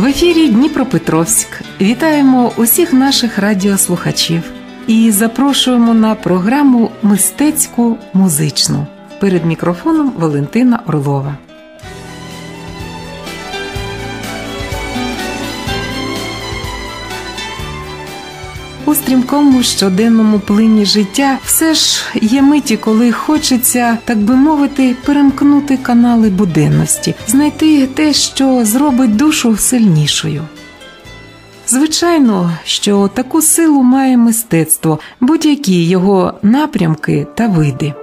В ефірі Дніпропетровськ. Вітаємо усіх наших радіослухачів і запрошуємо на програму мистецьку музичну перед мікрофоном Валентина Орлова. У стрімкому щоденному плині життя все ж є миті, коли хочеться, так би мовити, перемкнути канали буденності, знайти те, що зробить душу сильнішою. Звичайно, що таку силу має мистецтво, будь-які його напрямки та види.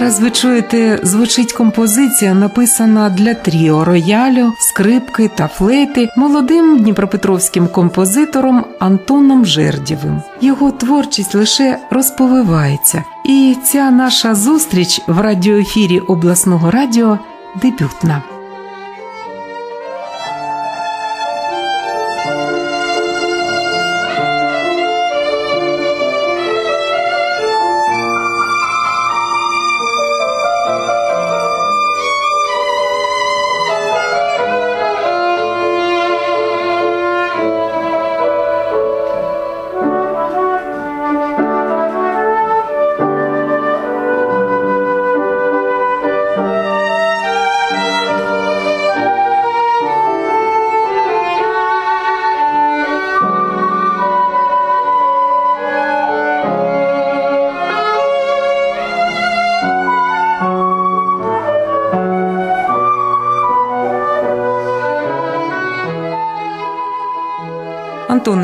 Зараз ви чуєте, звучить композиція, написана для тріо роялю, скрипки та флейти молодим дніпропетровським композитором Антоном Жердєвим. Його творчість лише розповивається, і ця наша зустріч в радіоефірі обласного радіо дебютна.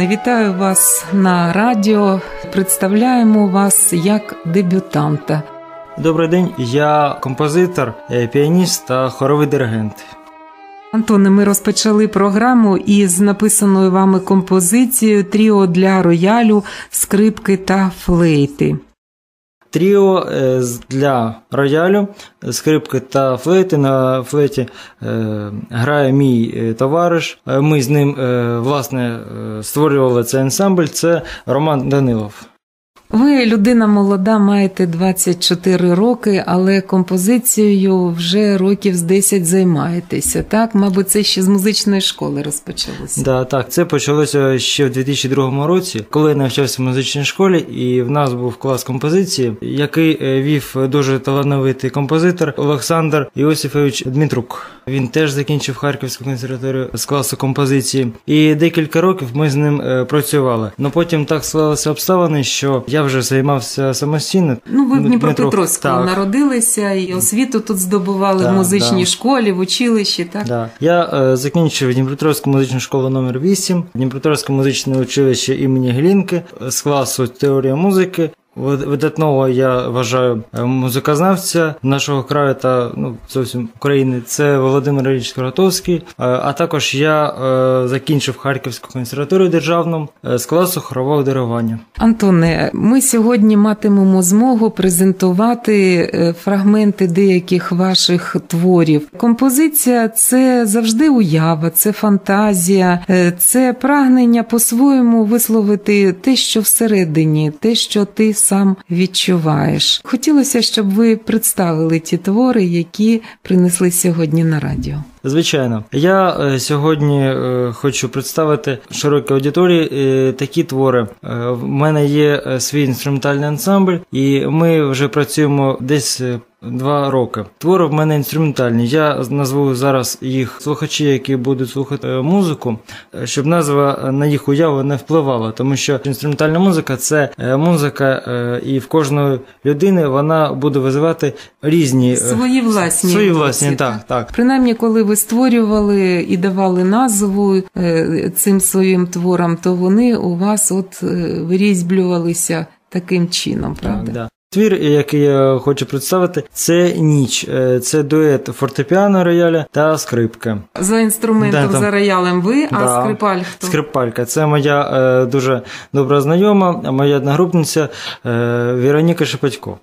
Вітаю вас на радіо. Представляємо вас як дебютанта. Добрий день, я композитор, е, піаніст та хоровий диригент. Антоне, ми розпочали програму із написаною вами композицією Тріо для роялю, скрипки та флейти. Тріо е, для роялю, скрипки та флейти. На флейті е, грає мій товариш. Ми з ним власне створювали цей ансамбль. Це Роман Данилов. Ви людина молода, маєте 24 роки, але композицією вже років з 10 займаєтеся. Так, мабуть, це ще з музичної школи розпочалося. Да, так, це почалося ще в 2002 році, коли я навчався в музичній школі, і в нас був клас композиції, який вів дуже талановитий композитор Олександр Іосифович Дмитрук. Він теж закінчив Харківську консерваторію з класу композиції, і декілька років ми з ним працювали. Ну потім так склалися обставини, що я вже займався самостійно. Ну, ви в Дніпропетровську народилися і освіту тут здобували да, в музичній да. школі, в училищі, так? Да. Я е, закінчив Дніпропетровську музичну школу номер 8 Дніпропетровське музичне училище імені Глінки з класу теорія музики. Видатного я вважаю музикознавця нашого краю та ну зовсім України. Це Володимир Ілліч Скоротовський. А також я е, закінчив Харківську консерваторію державну з класу хорового диригування. Антоне, ми сьогодні матимемо змогу презентувати фрагменти деяких ваших творів. Композиція це завжди уява, це фантазія, це прагнення по-своєму висловити те, що всередині, те, що ти сам відчуваєш. Хотілося, щоб ви представили ті твори, які принесли сьогодні на радіо. Звичайно, я е, сьогодні е, хочу представити широкій аудиторії е, такі твори. В мене є свій інструментальний ансамбль, і ми вже працюємо десь. Два роки. Твори в мене інструментальні. Я назву зараз їх слухачі, які будуть слухати музику, щоб назва на їх уяву не впливала, тому що інструментальна музика це музика, і в кожної людини вона буде визивати різні свої власні свої власні. Так, так. Принаймні, коли ви створювали і давали назву цим своїм творам, то вони у вас от вирізблювалися таким чином, правда? Так, да. Твір, який я хочу представити, це ніч, це дует фортепіано рояля та скрипки. За інструментом да, за роялем ви, да, а скрипаль хто? Скрипалька. Це моя е, дуже добра знайома, моя одногрупниця е, Вероніка Шепетько.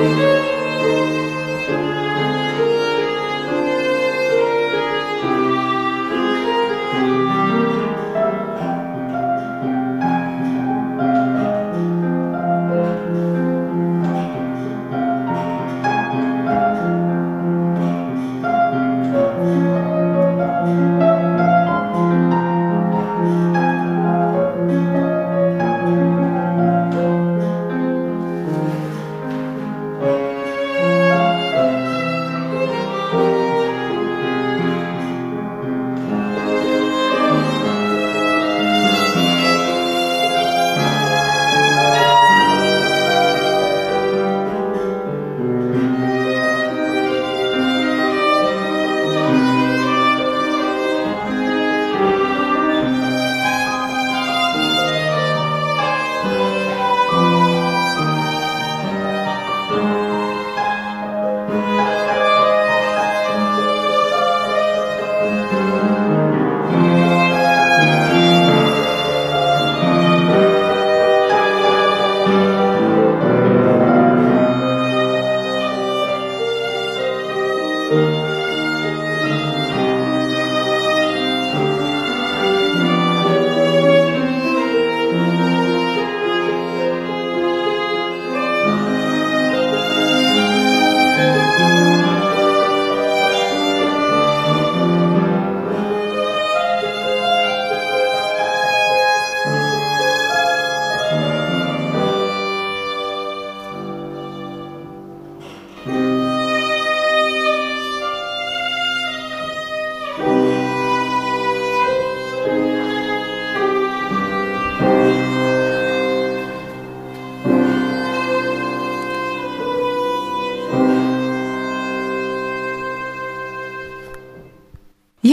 Música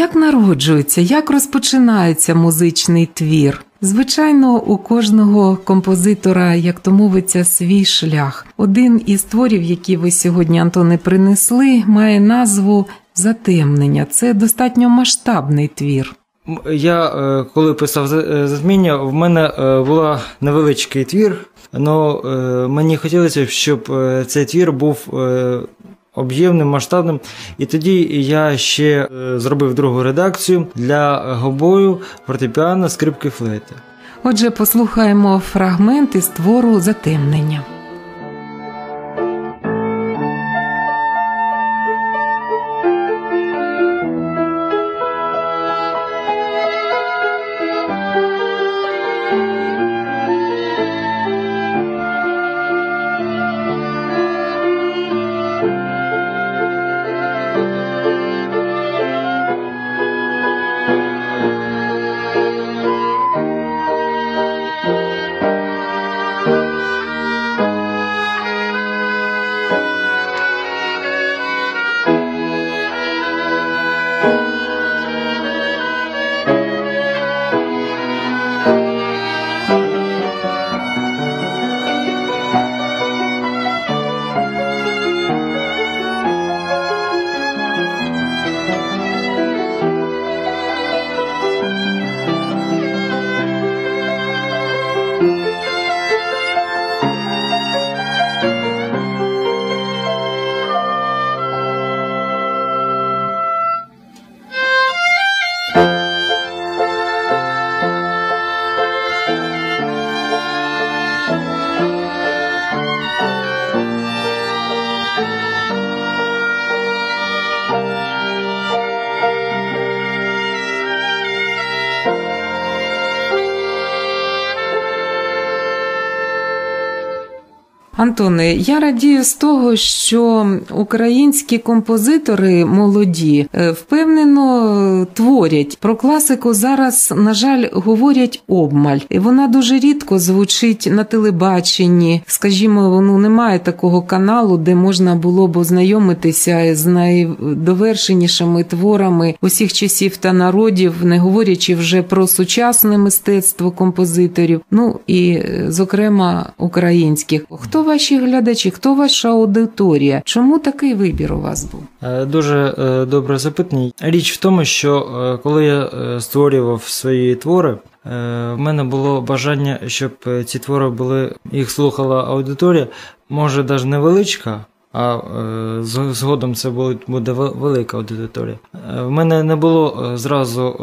Як народжується, як розпочинається музичний твір? Звичайно, у кожного композитора, як то мовиться, свій шлях. Один із творів, які ви сьогодні, Антоне, принесли, має назву Затемнення. Це достатньо масштабний твір. Я е, коли писав е, затміння, в мене е, була невеличкий твір, але мені хотілося, щоб цей твір був об'ємним, масштабним. І тоді я ще е, зробив другу редакцію для гобою, фортепіано, скрипки флейти. Отже, послухаємо фрагменти з твору затемнення. Антоне, я радію з того, що українські композитори молоді е, впевнено творять про класику. Зараз, на жаль, говорять обмаль. і Вона дуже рідко звучить на телебаченні. Скажімо, ну немає такого каналу, де можна було б ознайомитися з найдовершенішими творами усіх часів та народів, не говорячи вже про сучасне мистецтво композиторів. Ну і е, зокрема українських. Хто ваші глядачі? Хто ваша аудиторія? Чому такий вибір у вас був? Е, дуже е, добре запитання. Річ в тому, що е, коли я створював свої твори. В мене було бажання, щоб ці твори були, їх слухала аудиторія, може навіть невеличка, а згодом це буде велика аудиторія. В мене не було зразу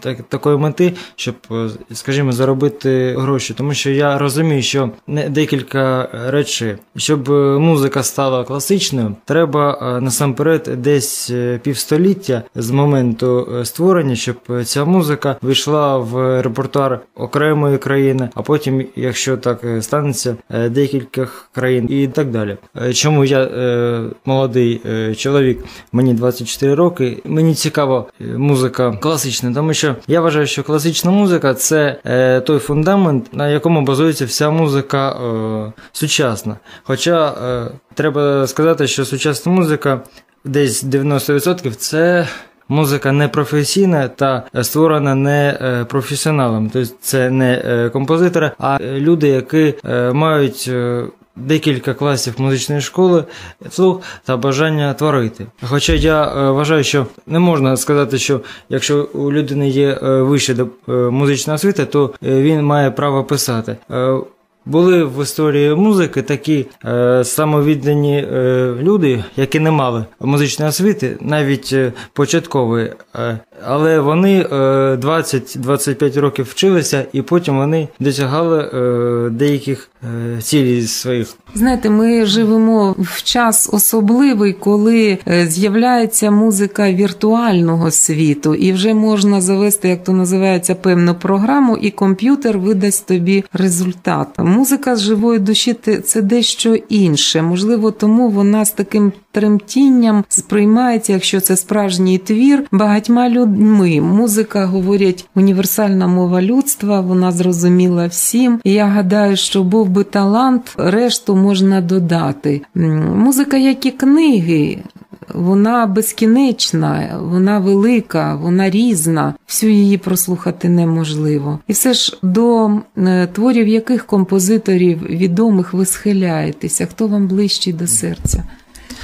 так, такої мети, щоб, е, скажімо, заробити гроші. Тому що я розумію, що декілька речей, щоб е, музика стала класичною, треба е, насамперед десь півстоліття з моменту створення, щоб ця музика вийшла в репертуар окремої країни, а потім, якщо так станеться, декілька країн і так далі. Чому я молодий чоловік, мені 24 роки, мені цікава музика класична, тому що що я вважаю, що класична музика це е, той фундамент, на якому базується вся музика е, сучасна. Хоча е, треба сказати, що сучасна музика десь 90% це. Музика не професійна та створена не е, професіоналом, тобто це не е, композитори, а люди, які е, мають декілька класів музичної школи, слух та бажання творити. Хоча я е, вважаю, що не можна сказати, що якщо у людини є е, вища е, музична освіта, то він має право писати. були в історії музики такі е, самовіддані е, люди, які не мали музичної освіти, навіть е, початкової, е, але вони 20-25 е, років вчилися, і потім вони досягали е, деяких цілей своїх. Знаєте, ми живемо в час особливий, коли з'являється музика віртуального світу, і вже можна завести, як то називається, певну програму, і комп'ютер видасть тобі результат. Музика з живої душі це дещо інше. Можливо, тому вона з таким тремтінням сприймається, якщо це справжній твір, багатьма людьми. Музика говорять універсальна мова людства, вона зрозуміла всім. І я гадаю, що був би талант, решту можна додати. Музика, як і книги. Вона безкінечна, вона велика, вона різна, всю її прослухати неможливо. І все ж до е, творів яких композиторів відомих ви схиляєтеся? Хто вам ближчий до серця?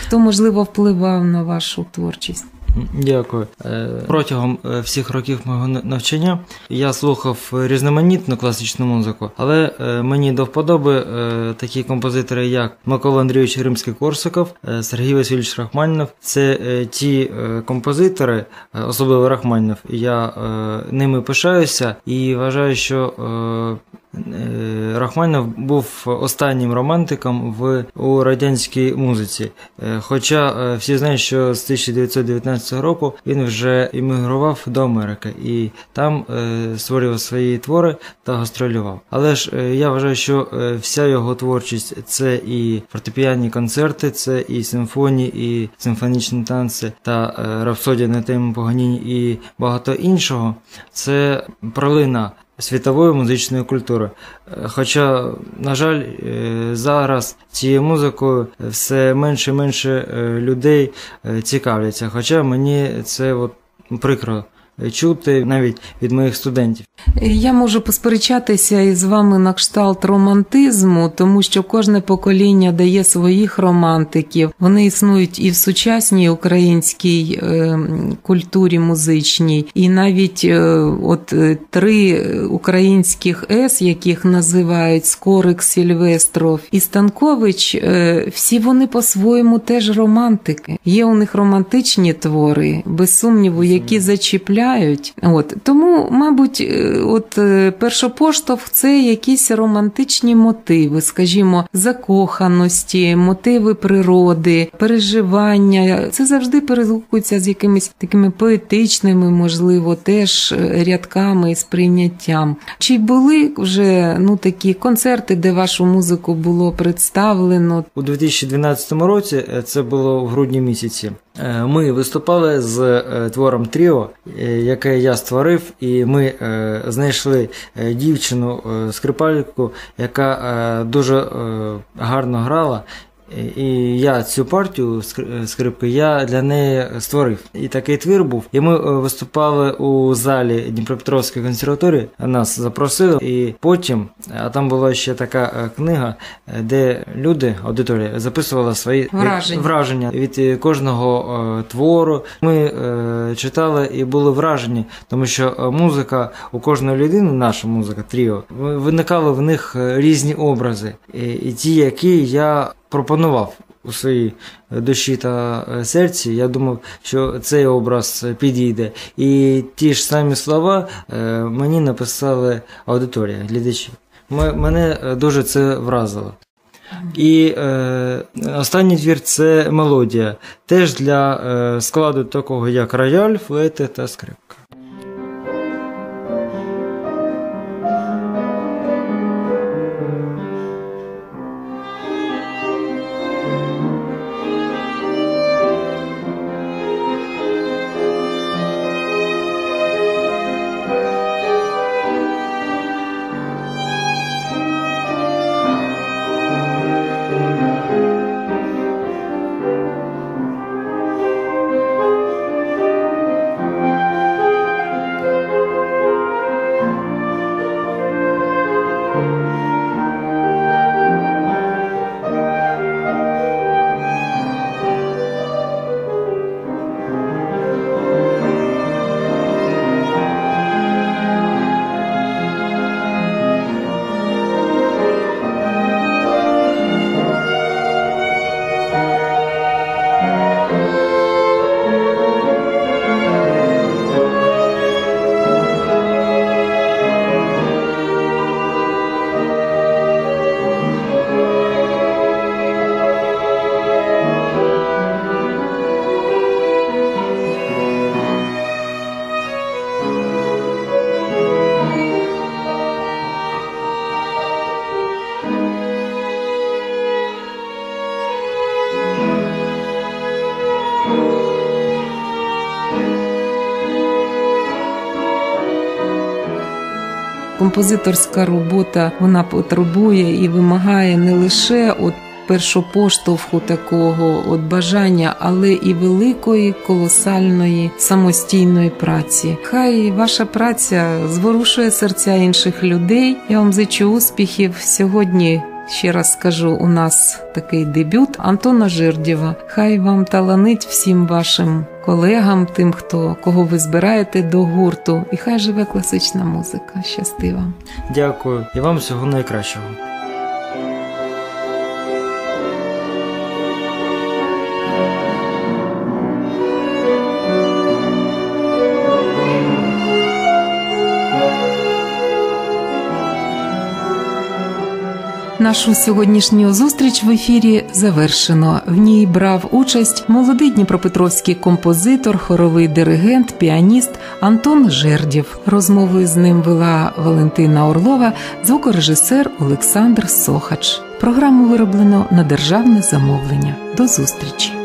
Хто можливо впливав на вашу творчість? Дякую. Е, протягом е, всіх років мого навчання я слухав різноманітну класичну музику, але е, мені до вподоби такі композитори, як Микола Андрійович Римський Корсаков, Сергій Васильович Рахманінов. Це ті композитори, особливо Рахманінов. Я ними пишаюся і вважаю, що Е, Рахманінов був останнім романтиком в у радянській музиці. Е, хоча е, всі знають, що з 1919 року він вже іммігрував до Америки і там створював свої твори та гастролював. Але ж я вважаю, що вся його творчість це і фортепіанні концерти, це і симфонії, і симфонічні танці та рапсодія на тему Поганіні і багато іншого. Це пролина світової музичної культури. Е, хоча, на жаль, е, зараз цією музикою все менше і менше е, людей цікавляться. Хоча мені це от прикро чути навіть від моїх студентів. Я можу посперечатися із вами на кшталт романтизму, тому що кожне покоління дає своїх романтиків. Вони існують і в сучасній українській е, культурі музичній, і навіть е, от е, три українських ес, яких називають Скорик, Сільвестров і Станкович, всі вони по-своєму теж романтики. Є у них романтичні твори, без сумніву, які зачіпляють. От тому, мабуть от е, першопоштовх це якісь романтичні мотиви, скажімо, закоханості, мотиви природи, переживання. Це завжди перегукується з якимись такими поетичними, можливо, теж е, рядками і сприйняттям. Чи були вже ну такі концерти, де вашу музику було представлено у 2012 році? Е, це було в грудні місяці. Ми виступали з твором Тріо, яке я створив, і ми знайшли е, дівчину е, скрипальку, яка е, дуже гарно грала. І я цю партію скрипки я для неї створив. І такий твір був. І ми виступали у залі Дніпропетровської консерваторії, нас запросили, і потім, а там була ще така книга, де люди, аудиторія, записували свої враження, враження від кожного твору. Ми читали і були вражені, тому що музика у кожної людини, наша музика, тріо, виникали в них різні образи, і ті, які я пропонував у своїй душі та е, серці. Я думав, що цей образ підійде. І ті ж самі слова е, мені написали аудиторія, глядачі. Мене е, дуже це вразило. І е, останній твір це мелодія, теж для е, складу такого, як рояль, флейти та скрипка. Композиторська робота вона потребує і вимагає не лише от першопоштовху такого от бажання, але і великої колосальної самостійної праці. Хай ваша праця зворушує серця інших людей. Я вам зичу успіхів сьогодні. Ще раз скажу, у нас такий дебют Антона Жирдєва. Хай вам таланить всім вашим колегам, тим, хто кого ви збираєте до гурту, і хай живе класична музика. Щасти вам. Дякую і вам всього найкращого. Нашу сьогоднішню зустріч в ефірі завершено. В ній брав участь молодий дніпропетровський композитор, хоровий диригент, піаніст Антон Жердів. Розмову з ним вела Валентина Орлова, звукорежисер Олександр Сохач. Програму вироблено на державне замовлення. До зустрічі.